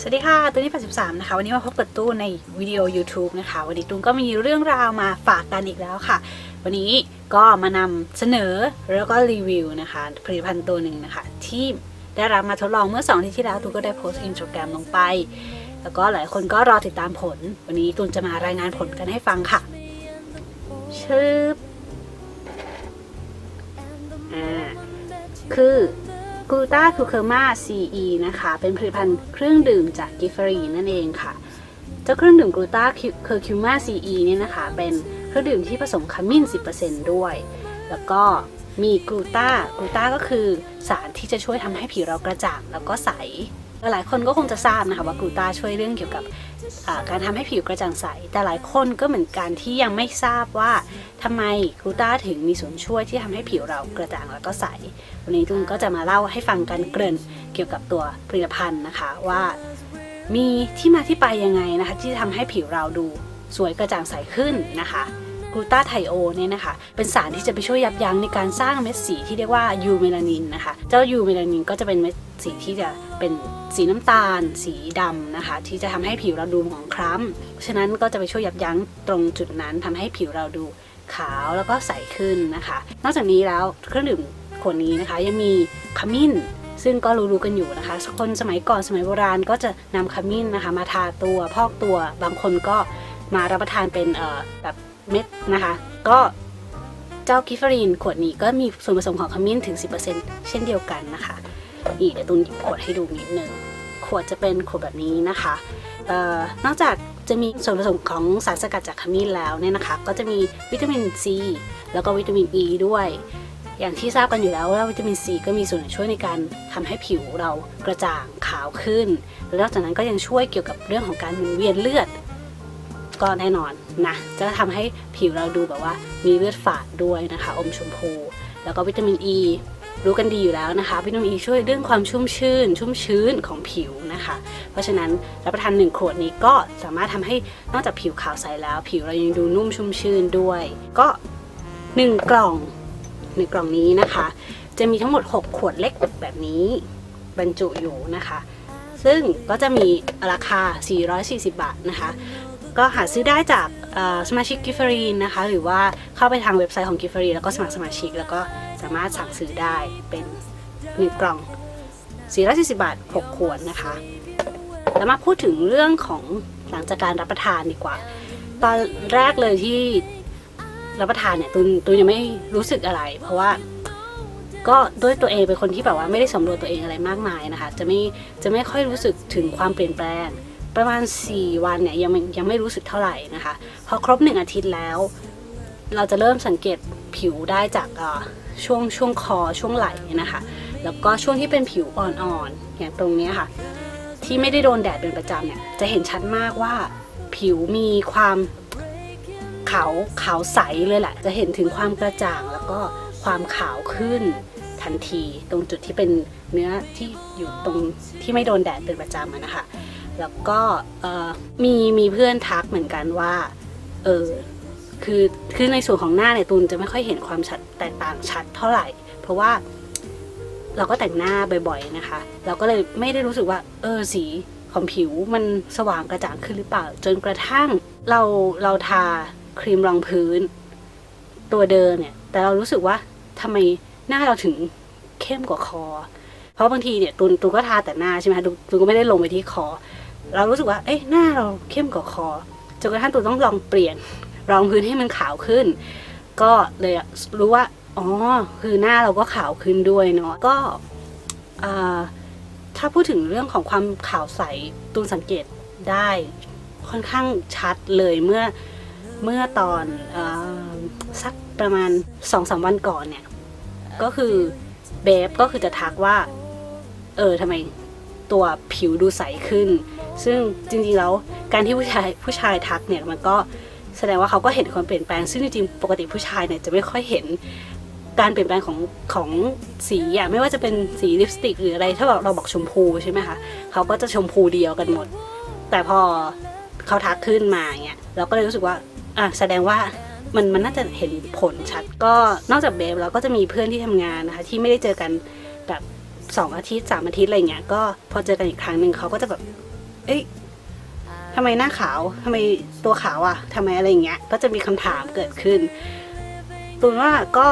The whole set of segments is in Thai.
สวัสดีค่ะตูนที่83นะคะ วันนี้มาพบกับตู้ในวิดีโอ YouTube นะคะ วันนี้ตูนก็มีเรื่องราวมาฝากกันอีกแล้วค่ะ วันนี้ก็มานำเสนอแล้วก็รีวิวนะคะ ผลิตภัณฑ์ตัวหนึ่งนะคะ ที่ได้รับมาทดลองเมื่อ2อาทิตย์ที่แล้วตูนก็ได้โพสต์อินสตาแกรมลงไป แล้วก็หลายคนก็รอติดตามผล วันนี้ตูนจะมารายงานผลกันให้ฟังค่ะชื่ออ่าคือ กลูตาคูเคอร์มา CE นะคะ เป็นผลิตภัณฑ์เครื่องดื่มจากกิฟฟรีนั่นเองค่ะ เจ้าเครื่องดื่มกลูตาเคอร์คิวมา CE เนี่ยนะคะ เป็นเครื่องดื่มที่ผสมขมิ้น 10%ด้วย แล้วก็มีกลูตากลูตาก็คือสารที่จะช่วยทำให้ผิวเรากระจ่างแล้วก็ใส หลายคนก็คงจะทราบนะคะว่ากลูตาช่วยเรื่องเกี่ยวกับการทำให้ผิวกระจ่างใส แต่หลายคนก็เหมือนกันที่ยังไม่ทราบว่าทำไมกลูตาถึงมีส่วนช่วยที่ทำให้ผิวเรากระจ่างแล้วก็ใส วันนี้ตุ้มก็จะมาเล่าให้ฟังกันเกริ่นเกี่ยวกับตัวผลิตภัณฑ์นะคะว่า มีที่มาที่ไปยังไงนะคะที่ทำให้ผิวเราดูสวยกระจ่างใสขึ้นนะคะ กลูตาไทโอเนี่ยนะคะ เป็นสารที่จะไปช่วยยับยั้งในการสร้างเม็ดสีที่เรียกว่ายูเมลานินนะคะ เจ้ายูเมลานินก็จะเป็นเม็ดสีที่จะเป็นสีน้ำตาล สีดำนะคะ ที่จะทำให้ผิวเราดูหมองคล้ำฉะนั้นก็จะไปช่วยยับยั้งตรงจุดนั้นทำให้ผิวเราดูขาวแล้วก็ใสขึ้นนะคะ นอกจากนี้แล้วเครื่องดื่มขวดนี้นะคะยังมีขมิ้นซึ่งก็รู้ๆกันอยู่นะคะ คนสมัยก่อนสมัยโบราณก็จะนำขมิ้นนะคะ มาทาตัวพอกตัว บางคนก็มารับประทานเป็นแบบ เม็ดนะคะ ก็เจ้ากิฟฟรีนขวดนี้ก็มีส่วนผสมของขมิ้นถึง 10%เช่นเดียวกันนะคะนี่เดี๋ยวตุนหยิบขวดให้ดูนิดนึงขวดจะเป็นขวดแบบนี้นะคะออนอกจากจะมีส่วนผสมของสารสกัดจากขมิ้นแล้วเนี่ยนะคะ ก็จะมีวิตามินซีแล้วก็วิตามินอ e ีด้วย อย่างที่ทราบกันอยู่แล้วว่าวิตามินซีก็มีส่วนช่วยในการทำให้ผิวเรากระจ่างขาวขึ้น แล้วนอกจากนั้นก็ยังช่วยเกี่ยวกับเรื่องของการหมุนเวียนเลือด ก็แน่นอนนะจะทำให้ผิวเราดูแบบว่ามีเลือดฝาดด้วยนะคะ อมชมพู แล้วก็วิตามินอ e, ีรู้กันดีอยู่แล้วนะคะวิตามินอ e ีช่วยเรื่องความชุ่มชื่น ชุ่มชื้นของผิวนะคะ เพราะฉะนั้นรับประทานหนึ่งขวดนี้ก็สามารถทำให้นอกจากผิวขาวใสแล้ว ผิวเรายังดูนุ่มชุ่มชื่นด้วย ก็หนึ่งกล่องในกล่องนี้นะคะ จะมีทั้งหมด 6 ขวดเล็กแบบนี้บรรจุอยู่นะคะ ซึ่งก็จะมีราคา 440 บาทนะคะ ก็หาซื้อได้จากสมาชิกกิฟฟรีนนะคะ หรือว่าเข้าไปทางเว็บไซต์ของกิฟฟรีแล้วก็สมัครสมาชิก แล้วก็สามารถสั่งซื้อได้เป็น1กล่อง440 บาท 6 ขวดนะคะ แล้วมาพูดถึงเรื่องของหลังจากการรับประทานดีกว่า ตอนแรกเลยที่รับประทานเนี่ยตูนตูนยังไม่รู้สึกอะไร เพราะว่าก็ด้วยตัวเองเป็นคนที่แบบว่าไม่ได้สำรวจตัวเองอะไรมากมายนะคะ จะไม่จะไม่ค่อยรู้สึกถึงความเปลี่ยนแปลง ประมาณ 4 วันเนี่ยยังยังไม่รู้สึกเท่าไหร่นะคะ พอครบ 1 อาทิตย์แล้ว เราจะเริ่มสังเกตผิวได้จากช่วงช่วงคอช่วงไหล่นะคะ แล้วก็ช่วงที่เป็นผิวอ่อนๆอย่างตรงนี้ค่ะ ที่ไม่ได้โดนแดดเป็นประจำเนี่ยจะเห็นชัดมากว่าผิวมีความขาวขาวใสเลยแหละ จะเห็นถึงความกระจ่างแล้วก็ความขาวขึ้นทันที ตรงจุดที่เป็นเนื้อที่อยู่ตรงที่ไม่โดนแดดเป็นประจำนะคะ แล้วก็มีมีเพื่อนทักเหมือนกันว่า เออคือคือในส่วนของหน้าเนี่ยตูนจะไม่ค่อยเห็นความชัดแตกต่างชัดเท่าไหร่ เพราะว่าเราก็แต่งหน้าบ่อย ๆนะคะ เราก็เลยไม่ได้รู้สึกว่า เออสีของผิวมันสว่างกระจ่างขึ้นหรือเปล่า จนกระทั่งเราเราทาครีมรองพื้น ตัวเดิมเนี่ย แต่เรารู้สึกว่าทำไมหน้าเราถึงเข้มกว่าคอ เพราะบางทีเนี่ยตูนตูนก็ทาแต่หน้าใช่ไหมคะตูนตูนก็ไม่ได้ลงไปที่คอ เรารู้สึกว่า เอ้ยหน้าเราเข้มกว่าคอจนกระทั่งตูนต้องลองเปลี่ยนรองพื้นให้มันขาวขึ้น ก็เลยรู้ว่า อ๋อ คือหน้าเราก็ขาวขึ้นด้วยเนาะ ก็ถ้าพูดถึงเรื่องของความขาวใสตูนสังเกตได้ค่อนข้างชัดเลยเมื่อเมื่อตอนอสักประมาณสองสามวันก่อนเนี่ย ก็คือเบฟก็คือจะทักว่า เออทำไมตัวผิวดูใสขึ้น ซึ่งจริงๆแล้วการที่ผู้ชายผู้ชายทักเนี่ยมันก็แสดงว่าเขาก็เห็นความเปลี่ยนแปลง ซึ่งจริงๆปกติผู้ชายเนี่ยจะไม่ค่อยเห็นการเปลี่ยนแปลงของของสีอะไม่ว่าจะเป็นสีลิปสติกหรืออะไร ถ้าเราเราบอกชมพูใช่ไหมคะเขาก็จะชมพูเดียวกันหมด แต่พอเขาทักขึ้นมาเนี่ยเราก็เลยรู้สึกว่าอะแสดงว่ามันมันน่าจะเห็นผลชัด ก็นอกจากเบฟเราก็จะมีเพื่อนที่ทำงานนะคะที่ไม่ได้เจอกันแบบสองอาทิตย์สามอาทิตย์อะไรเงี้ยก็พอเจอกันอีกครั้งหนึ่งเขาก็จะแบบ เอ้ยทำไมหน้าขาวทำไมตัวขาวอะ่ะทำไมอะไรอย่างเงี้ย ก็จะมีคำถามเกิดขึ้นตูนว่าก็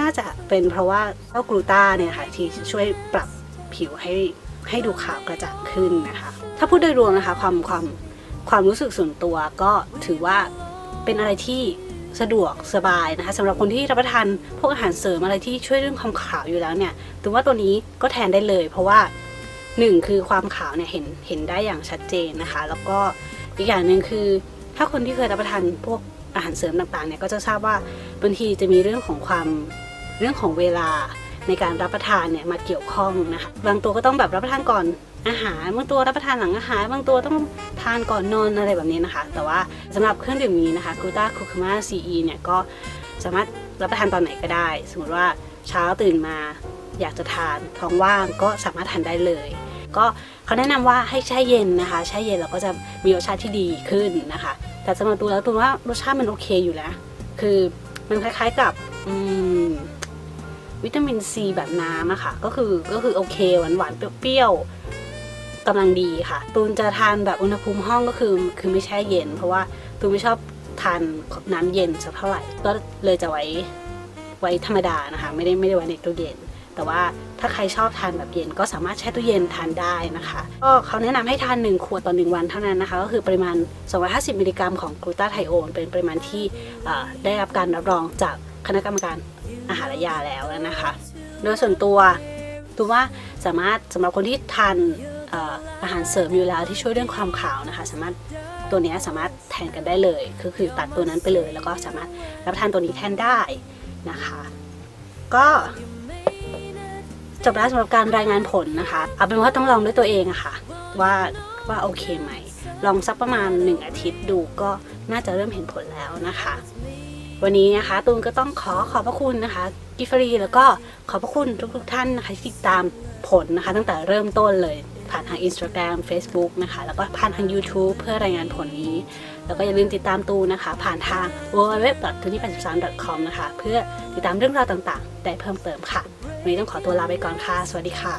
น่าจะเป็นเพราะว่าเจ้ากลูตาเนี่ยค่ะที่ช่วยปรับผิวให้ให้ดูขาวกระจ่างขึ้นนะคะ ถ้าพูดโดยรวมนะคะ ความความความรู้สึกส่วนตัวก็ถือว่าเป็นอะไรที่สะดวกสบายนะคะสำหรับคนที่รับประทานพวกอาหารเสริมอะไรที่ช่วยเรื่องความขาวอยู่แล้วเนี่ยตูว่าตัวนี้ก็แทนได้เลย เพราะว่า หนึ่งคือความขาวเนี่ยเห็นเห็นได้อย่างชัดเจนนะคะ แล้วก็อีกอย่างหนึ่งคือ ถ้าคนที่เคยรับประทานพวกอาหารเสริมต่างๆเนี่ยก็จะทราบว่าบางทีจะมีเรื่องของความเรื่องของเวลาในการรับประทานเนี่ยมาเกี่ยวข้องนะคะบางตัวก็ต้องแบบรับประทานก่อนอาหารบางตัวรับประทานหลังอาหารบางตัวต้องทานก่อนนอนอะไรแบบนี้นะคะ แต่ว่าสำหรับเครื่องดื่มนี้นะคะกูต้าคูคามาซีอีเนี่ยก็สามารถรับประทานตอนไหนก็ได้ สมมติว่าเช้าตื่นมาอยากจะทานท้องว่างก็สามารถทานได้เลย ก็เขาแนะนำว่าให้แช่เย็นนะคะแช่เย็นแล้วก็จะมีรสชาติที่ดีขึ้นนะคะ แต่สำหรับตูแล้วตูนว่ารสชาติมันโอเคอยู่แล้วคือมันคล้ายๆกับอืมวิตามินซีแบบน้ำอะค่ะก็คือก็คือโอเคหวานหวานๆเปรี้ยวๆกำลังดีค่ะ ตูนจะทานแบบอุณหภูมิห้องก็คือ คือไม่แช่เย็น เพราะว่าตูนไม่ชอบทานน้ำเย็นสักเท่าไหร่ ก็เลยจะไว้ไว้ธรรมดานะคะ ไม่ได้ไม่ได้ไว้ในตู้เย็น แต่ว่าถ้าใครชอบทานแบบเย็นก็สามารถแช่ตู้เย็นทานได้นะคะ ก็เขาแนะนำให้ทาน 1 ขวดต่อ 1 วันเท่านั้นนะคะ ก็คือปริมาณ 250 มิลลิกรัมของกลูตาไทโอนเป็นปริมาณที่ได้รับการรับรองจากคณะกรรมการอาหารและยาแล้วนะคะ โดยส่วนตัวตัวว่าสามารถสำหรับคนที่ทานอาหารเสริมอยู่แล้วที่ช่วยเรื่องความขาวนะคะ สามารถตัวนี้สามารถแทนกันได้เลยก็คือตัดตัวนั้นไปเลย แล้วก็สามารถรับทานตัวนี้แทนได้นะคะ ก็ จบแล้วสำหรับการรายงานผลนะคะ เอาเป็นว่าต้องลองด้วยตัวเองอะค่ะ ว่าว่าโอเคไหม ลองสักประมาณ 1 อาทิตย์ดูก็น่าจะเริ่มเห็นผลแล้วนะคะ วันนี้นะคะตูนก็ต้องขอขอบพระคุณนะคะ กิฟฟรีแล้วก็ขอบพระคุณทุกๆท่านนะคะที่ติดตามผลนะคะ ตั้งแต่เริ่มต้นเลยผ่านทาง Instagram Facebook นะคะ แล้วก็ผ่านทาง YouTube เพื่อรายงานผลนี้ แล้วก็อย่าลืมติดตามตูนนะคะ ผ่านทาง w w w t u n i 8 3 com นะคะ เพื่อติดตามเรื่องราวต่างๆ ได้เพิ่มเติมค่ะ วันนี้ต้องขอตัวลาไปก่อนค่ะ สวัสดีค่ะ